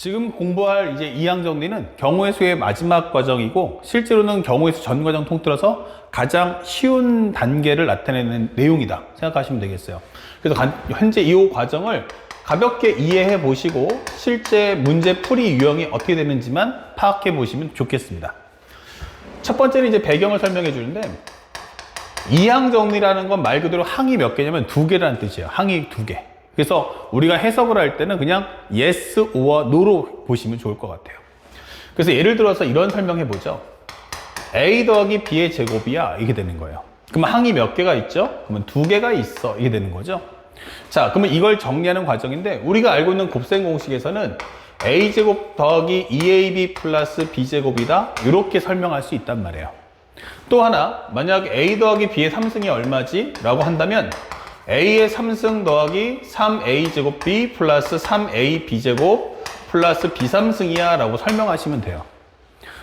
지금 공부할 이제 이항 정리는 경우의 수의 마지막 과정이고 실제로는 경우의 수 전 과정 통틀어서 가장 쉬운 단계를 나타내는 내용이다 생각하시면 되겠어요. 그래서 간- 현재 이 과정을 가볍게 이해해 보시고 실제 문제 풀이 유형이 어떻게 되는지만 파악해 보시면 좋겠습니다. 첫 번째는 이제 배경을 설명해 주는데 이항 정리라는 건 말 그대로 항이 몇 개냐면 두 개라는 뜻이에요. 항이 두 개. 그래서 우리가 해석을 할 때는 그냥 yes or no로 보시면 좋을 것 같아요. 그래서 예를 들어서 이런 설명해 보죠. a 더하기 b의 제곱이야 이게 되는 거예요. 그러면 항이 몇 개가 있죠? 그러면 두 개가 있어 이게 되는 거죠. 자, 그러면 이걸 정리하는 과정인데 우리가 알고 있는 곱셈 공식에서는 a 제곱 더하기 2ab 플러스 b 제곱이다 이렇게 설명할 수 있단 말이에요. 또 하나 만약 a 더하기 b의 3승이 얼마지? 라고 한다면 a의 3승 더하기 3a 제곱 b 플러스 3a b 제곱 플러스 b 3승이야 라고 설명하시면 돼요.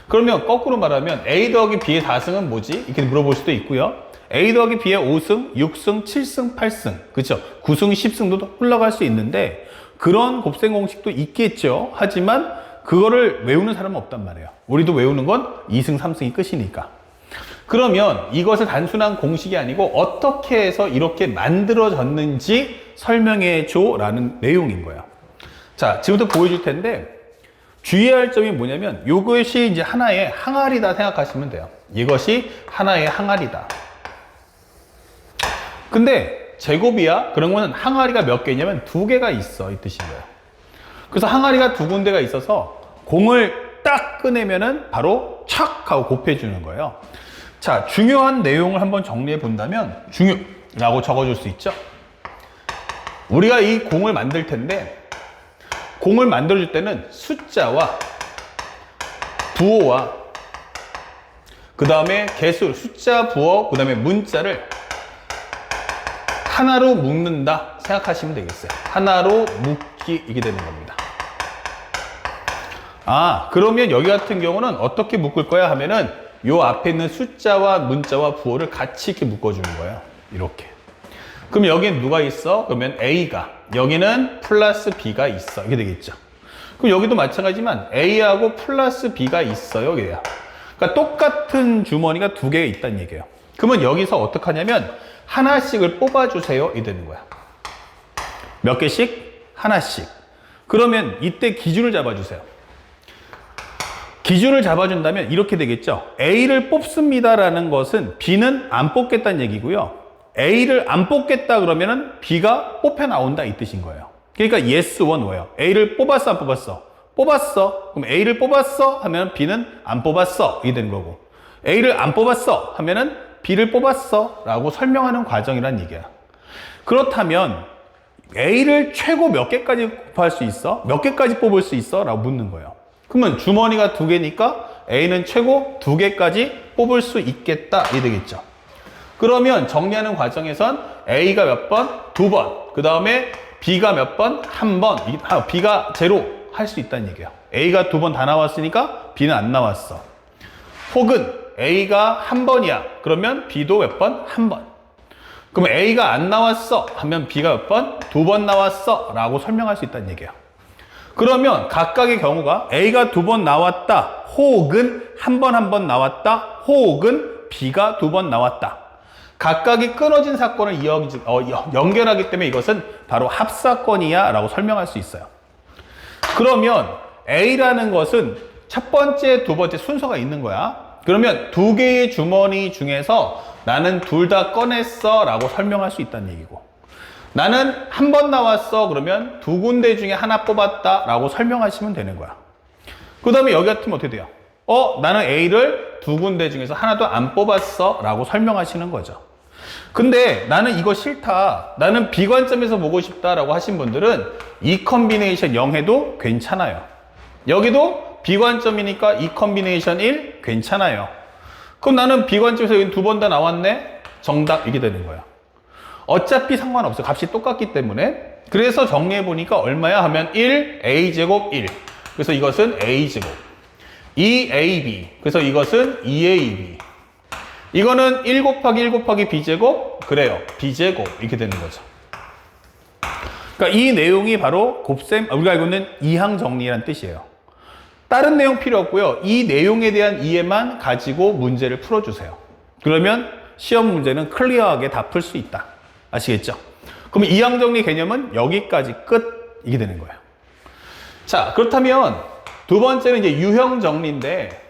그러면 거꾸로 말하면 a 더하기 b의 4승은 뭐지? 이렇게 물어볼 수도 있고요. a 더하기 b의 5승, 6승, 7승, 8승, 그쵸? 9승, 10승도 흘러갈 수 있는데 그런 곱셈 공식도 있겠죠. 하지만 그거를 외우는 사람은 없단 말이에요. 우리도 외우는 건 2승, 3승이 끝이니까. 그러면 이것을 단순한 공식이 아니고 어떻게 해서 이렇게 만들어졌는지 설명해 줘 라는 내용인 거예요. 자, 지금부터 보여줄 텐데 주의할 점이 뭐냐면 이것이 이제 하나의 항아리다 생각하시면 돼요. 이것이 하나의 항아리다. 근데 제곱이야? 그런 거는 항아리가 몇 개냐면 두 개가 있어 이 뜻인 거예요. 그래서 항아리가 두 군데가 있어서 공을 딱 꺼내면은 바로 촥 하고 곱해주는 거예요. 자, 중요한 내용을 한번 정리해 본다면 중요라고 적어줄 수 있죠. 우리가 이 공을 만들 텐데 공을 만들어줄 때는 숫자와 부호와 그 다음에 개수, 숫자, 부호, 그 다음에 문자를 하나로 묶는다 생각하시면 되겠어요. 하나로 묶기 이게 되는 겁니다. 아, 그러면 여기 같은 경우는 어떻게 묶을 거야 하면은 요 앞에 있는 숫자와 문자와 부호를 같이 이렇게 묶어주는 거예요. 이렇게. 그럼 여기는 누가 있어? 그러면 A가. 여기는 플러스 B가 있어. 이게 되겠죠. 그럼 여기도 마찬가지지만 A하고 플러스 B가 있어요. 이게요. 그러니까 똑같은 주머니가 두개 있다는 얘기예요. 그러면 여기서 어떻게 하냐면 하나씩을 뽑아주세요. 이 되는 거야. 몇 개씩? 하나씩. 그러면 이때 기준을 잡아주세요. 기준을 잡아준다면 이렇게 되겠죠. A를 뽑습니다라는 것은 B는 안 뽑겠다는 얘기고요. A를 안 뽑겠다 그러면은 B가 뽑혀 나온다 이 뜻인 거예요. 그러니까 yes or no예요. A를 뽑았어 안 뽑았어? 뽑았어. 그럼 A를 뽑았어 하면 B는 안 뽑았어 이게 되는 거고. A를 안 뽑았어 하면은 B를 뽑았어 라고 설명하는 과정이란 얘기야. 그렇다면 A를 최고 몇 개까지 곱할 수 있어? 몇 개까지 뽑을 수 있어? 라고 묻는 거예요. 그러면 주머니가 두 개니까 A는 최고 두 개까지 뽑을 수 있겠다. 이 되겠죠. 그러면 정리하는 과정에선 A가 몇 번? 두 번. 그 다음에 B가 몇 번? 한 번. 이- 아, B가 제로 할 수 있다는 얘기예요. A가 두 번 다 나왔으니까 B는 안 나왔어. 혹은 A가 한 번이야. 그러면 B도 몇 번? 한 번. 그럼 A가 안 나왔어. 하면 B가 몇 번? 두 번 나왔어. 라고 설명할 수 있다는 얘기예요. 그러면 각각의 경우가 A가 두 번 나왔다. 혹은 한 번 한 번 나왔다. 혹은 B가 두 번 나왔다. 각각이 끊어진 사건을 어, 연- 연결하기 때문에 이것은 바로 합사건이야 라고 설명할 수 있어요. 그러면 A라는 것은 첫 번째, 두 번째 순서가 있는 거야. 그러면 두 개의 주머니 중에서 나는 둘 다 꺼냈어 라고 설명할 수 있다는 얘기고. 나는 한 번 나왔어 그러면 두 군데 중에 하나 뽑았다 라고 설명하시면 되는 거야. 그 다음에 여기 같으면 어떻게 돼요? 어, 나는 A를 두 군데 중에서 하나도 안 뽑았어 라고 설명하시는 거죠. 근데 나는 이거 싫다. 나는 비관점에서 보고 싶다 라고 하신 분들은 이 컨비네이션 0 해도 괜찮아요. 여기도 비관점이니까 이 컨비네이션 1 괜찮아요. 그럼 나는 비관점에서 여기 두 번 다 나왔네? 정답 이게 되는 거야. 어차피 상관없어요. 값이 똑같기 때문에. 그래서 정리해 보니까 얼마야 하면 1, a제곱 1. 그래서 이것은 a제곱. 2ab. 그래서 이것은 2ab. 이거는 1 곱하기 1 곱하기 b제곱? 그래요. b제곱. 이렇게 되는 거죠. 그러니까 이 내용이 바로 곱셈, 아, 우리가 알고 있는 이항 정리란 뜻이에요. 다른 내용 필요 없고요. 이 내용에 대한 이해만 가지고 문제를 풀어주세요. 그러면 시험 문제는 클리어하게 다 풀 수 있다. 아시겠죠? 그럼 이항 정리 개념은 여기까지 끝 이게 되는 거예요. 자, 그렇다면 두 번째는 이제 유형 정리인데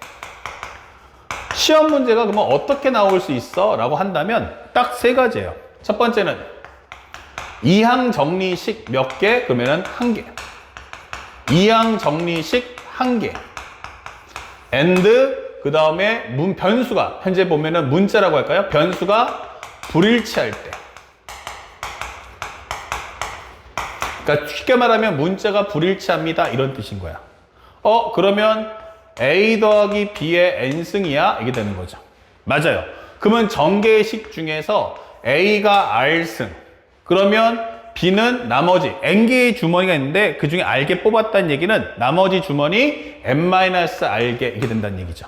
시험 문제가 그러면 어떻게 나올 수 있어? 라고 한다면 딱 세 가지예요. 첫 번째는 이항 정리식 몇 개? 그러면은 한 개. 이항 정리식 한 개. and 그 다음에 문 변수가 현재 보면은 문자라고 할까요? 변수가 불일치할 때. 그러니까 쉽게 말하면 문자가 불일치합니다 이런 뜻인 거야. 어 그러면 a 더하기 b의 n승이야 이게 되는 거죠. 맞아요. 그러면 전개식 중에서 a가 r승 그러면 b는 나머지 n개의 주머니가 있는데 그 중에 r개 뽑았다는 얘기는 나머지 주머니 n-r개 이렇게 된다는 얘기죠.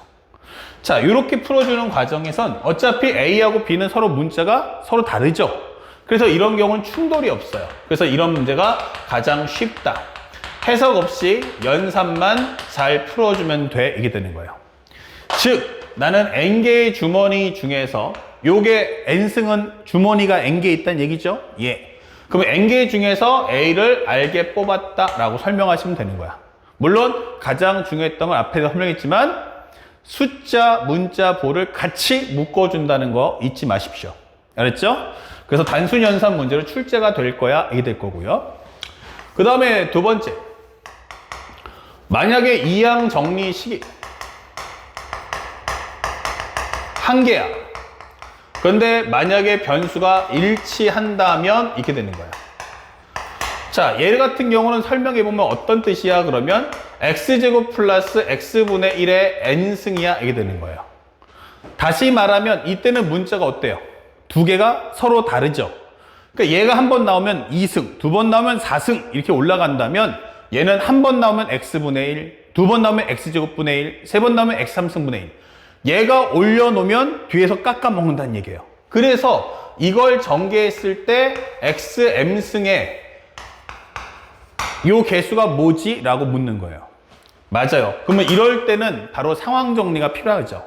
자 이렇게 풀어주는 과정에선 어차피 a하고 b는 서로 문자가 서로 다르죠. 그래서 이런 경우는 충돌이 없어요. 그래서 이런 문제가 가장 쉽다. 해석 없이 연산만 잘 풀어주면 돼. 이게 되는 거예요. 즉, 나는 n개의 주머니 중에서 요게 n승은 주머니가 n개 있다는 얘기죠? 예. 그럼 n개 중에서 a를 r개 뽑았다라고 설명하시면 되는 거야. 물론 가장 중요했던 건 앞에서 설명했지만 숫자, 문자, 보를 같이 묶어준다는 거 잊지 마십시오. 알았죠? 그래서 단순 연산 문제로 출제가 될 거야. 이게 될 거고요. 그 다음에 두 번째. 만약에 이항 정리 시기 한 개야. 그런데 만약에 변수가 일치한다면 이렇게 되는 거야. 자, 얘 같은 경우는 설명해 보면 어떤 뜻이야? 그러면 x제곱 플러스 x분의 1의 n승이야. 이게 되는 거예요. 다시 말하면 이때는 문자가 어때요? 두 개가 서로 다르죠. 그러니까 얘가 한 번 나오면 2승, 두 번 나오면 4승 이렇게 올라간다면 얘는 한 번 나오면 x분의 1, 두 번 나오면 x제곱분의 1, 세 번 나오면 x3승분의 1. 얘가 올려놓으면 뒤에서 깎아먹는다는 얘기예요. 그래서 이걸 전개했을 때 xm승의 요 개수가 뭐지? 라고 묻는 거예요. 맞아요. 그러면 이럴 때는 바로 상황 정리가 필요하죠.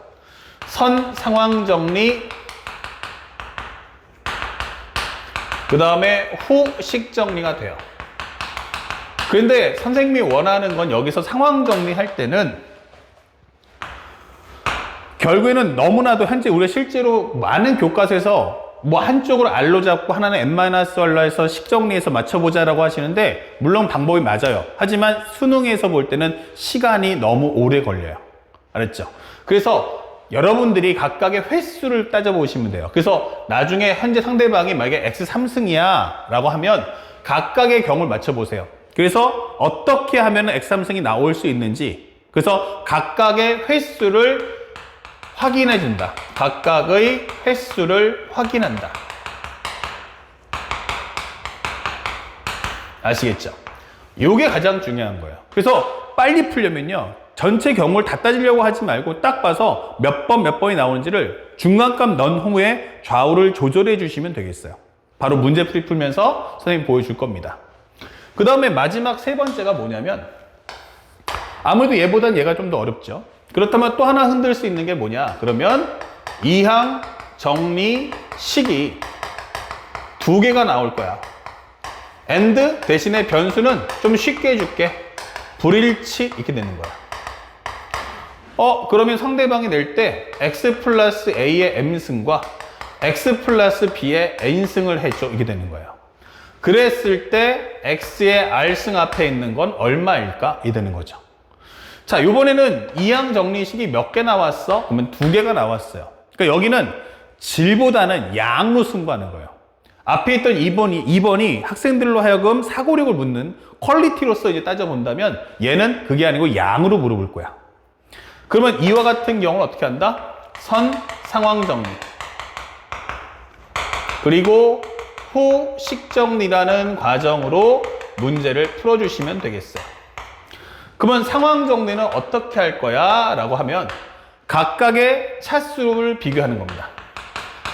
선 상황 정리 그 다음에 후식 정리가 돼요. 그런데 선생님이 원하는 건 여기서 상황 정리할 때는 결국에는 너무나도 현재 우리가 실제로 많은 교과서에서 뭐 한쪽으로 R로 잡고 하나는 N-R로 해서 식 정리해서 맞춰보자라고 하시는데 물론 방법이 맞아요. 하지만 수능에서 볼 때는 시간이 너무 오래 걸려요. 알았죠? 그래서 여러분들이 각각의 횟수를 따져보시면 돼요. 그래서 나중에 현재 상대방이 만약에 X3승이야 라고 하면 각각의 경우를 맞춰보세요. 그래서 어떻게 하면 X3승이 나올 수 있는지 그래서 각각의 횟수를 확인해 준다. 각각의 횟수를 확인한다. 아시겠죠? 이게 가장 중요한 거예요. 그래서 빨리 풀려면요. 전체 경우를 다 따지려고 하지 말고 딱 봐서 몇 번 몇 번이 나오는지를 중간값 넣은 후에 좌우를 조절해 주시면 되겠어요. 바로 문제 풀이 풀면서 선생님이 보여줄 겁니다. 그 다음에 마지막 세 번째가 뭐냐면 아무래도 얘보단 얘가 좀 더 어렵죠. 그렇다면 또 하나 흔들 수 있는 게 뭐냐? 그러면 이항, 정리, 식이 두 개가 나올 거야. and 대신에 변수는 좀 쉽게 해줄게. 불일치 이렇게 되는 거야. 어, 그러면 상대방이 낼 때 x 플러스 a의 m승과 x 플러스 b의 n승을 해줘. 이게 되는 거예요. 그랬을 때 x의 r승 앞에 있는 건 얼마일까? 이 되는 거죠. 자, 요번에는 이항 정리식이 몇 개 나왔어? 그러면 두 개가 나왔어요. 그러니까 여기는 질보다는 양로 승부하는 거예요. 앞에 있던 2번이, 2번이 학생들로 하여금 사고력을 묻는 퀄리티로서 이제 따져본다면 얘는 그게 아니고 양으로 물어볼 거야. 그러면 이와 같은 경우는 어떻게 한다? 선, 상황 정리. 그리고 후, 식정리라는 과정으로 문제를 풀어주시면 되겠어요. 그러면 상황 정리는 어떻게 할 거야? 라고 하면 각각의 차수를 비교하는 겁니다.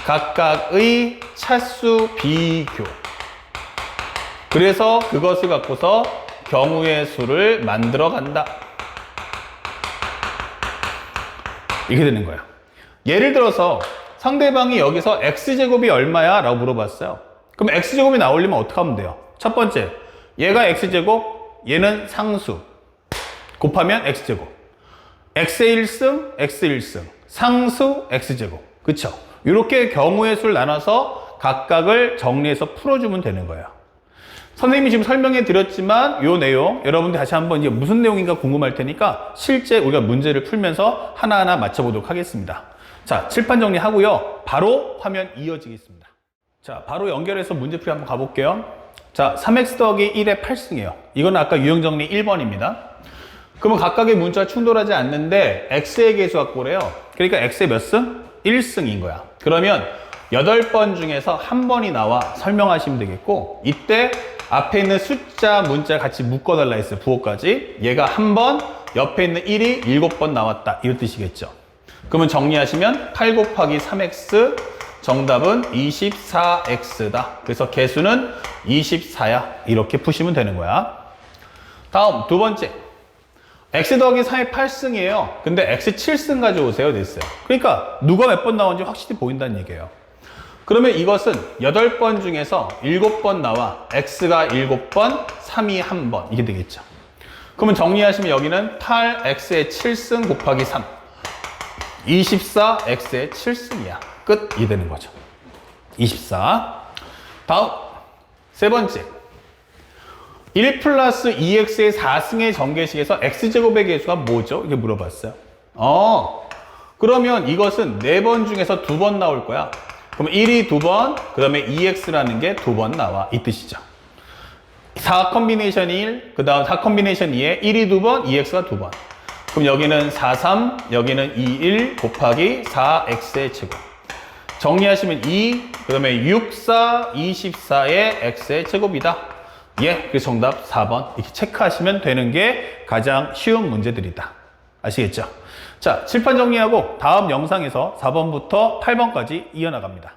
각각의 차수 비교. 그래서 그것을 갖고서 경우의 수를 만들어 간다. 이렇게 되는 거예요. 예를 들어서 상대방이 여기서 x제곱이 얼마야? 라고 물어봤어요. 그럼 x제곱이 나오려면 어떻게 하면 돼요? 첫 번째, 얘가 x제곱, 얘는 상수. 곱하면 x제곱. x의 1승, x 1승. 상수, x제곱. 그쵸? 이렇게 경우의 수를 나눠서 각각을 정리해서 풀어주면 되는 거예요. 선생님이 지금 설명해 드렸지만 이 내용 여러분들 다시 한번 이제 무슨 내용인가 궁금할 테니까 실제 우리가 문제를 풀면서 하나하나 맞춰보도록 하겠습니다. 자, 칠판 정리하고요. 바로 화면 이어지겠습니다. 자, 바로 연결해서 문제풀이 한번 가볼게요. 자, 3x 더하기 1의 8승이에요. 이건 아까 유형 정리 1번입니다. 그러면 각각의 문자가 충돌하지 않는데 x의 개수 갖고 그래요. 그러니까 x의 몇 승? 1승인 거야. 그러면 8번 중에서 한 번이 나와 설명하시면 되겠고 이때 앞에 있는 숫자 문자 같이 묶어달라 했어요. 부호까지. 얘가 한 번, 옆에 있는 1이 7번 나왔다. 이런 뜻이겠죠. 그러면 정리하시면 8 곱하기 3x 정답은 24x다. 그래서 개수는 24야. 이렇게 푸시면 되는 거야. 다음 두 번째. x 더하기 3의 8승이에요. 근데 x 7승 가져오세요. 됐어요. 그러니까 누가 몇 번 나오는지 확실히 보인다는 얘기예요. 그러면 이것은 8번 중에서 7번 나와 x가 7번, 3이 1번 이게 되겠죠. 그러면 정리하시면 여기는 8x의 7승 곱하기 3 24x의 7승이야. 끝. 이 되는 거죠. 24. 다음 세 번째 1 플러스 2x의 4승의 전개식에서 x제곱의 개수가 뭐죠? 이렇게 물어봤어요. 어, 그러면 이것은 4번 중에서 2번 나올 거야. 그럼 1이 2번, 그 다음에 2x라는 게 2번 나와. 이 뜻이죠. 4 컨비네이션 1, 그 다음 4 컨비네이션 2에 1이 2번, 2x가 2번. 그럼 여기는 4, 3, 여기는 2, 1 곱하기 4x의 제곱. 정리하시면 2, 그 다음에 6, 4, 24의 x의 제곱이다. 예, 그래서 정답 4번. 이렇게 체크하시면 되는 게 가장 쉬운 문제들이다. 아시겠죠? 자, 칠판 정리하고 다음 영상에서 4번부터 8번까지 이어나갑니다.